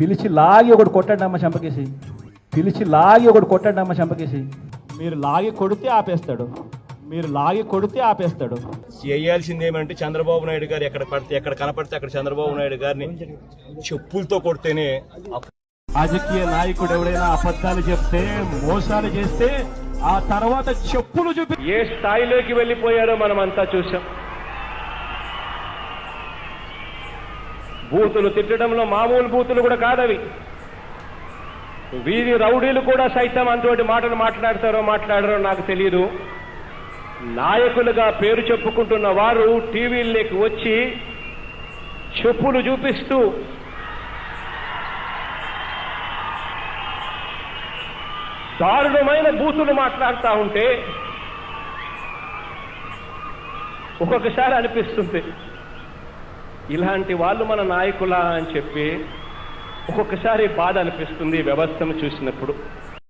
పిలిచి లాగి ఒకటి కొట్టండి అమ్మ చంపకేసి. పిలిచి లాగి ఒకటి కొట్టండి అమ్మ చంపకేసి. మీరు లాగి కొడితే ఆపేస్తాడు. మీరు లాగి కొడితే ఆపేస్తాడు. చేయాల్సింది ఏమంటే చంద్రబాబు నాయుడు గారు ఎక్కడ పడితే ఎక్కడ కనపడితే అక్కడ చంద్రబాబు నాయుడు గారిని చెప్పులతో కొడితేనే రాజకీయ నాయకుడు ఎవడైనా అబద్ధాలు చెప్తే మోసాలు చేస్తే ఆ తర్వాత చెప్పులు చూపి ఏ స్థాయిలోకి వెళ్ళిపోయారో మనం అంతా చూసాం బూతులు తిట్టడంలో మామూలు బూతులు కూడా కాదవి. వీరి రౌడీలు కూడా సైతం అంతటి మాటలు మాట్లాడతారో మాట్లాడారో నాకు తెలియదు నాయకులుగా పేరు చెప్పుకుంటున్న వారు టీవీల్లోకి వచ్చి చెప్పులు చూపిస్తూ దారుణమైన బూతులు మాట్లాడుతూ ఉంటే ఒక్కొక్కసారి అనిపిస్తుంది. ఇలాంటి వాళ్ళు మన నాయకులా అని చెప్పి ఒక్కొక్కసారి బాధ అనిపిస్తుంది వ్యవస్థను చూసినప్పుడు.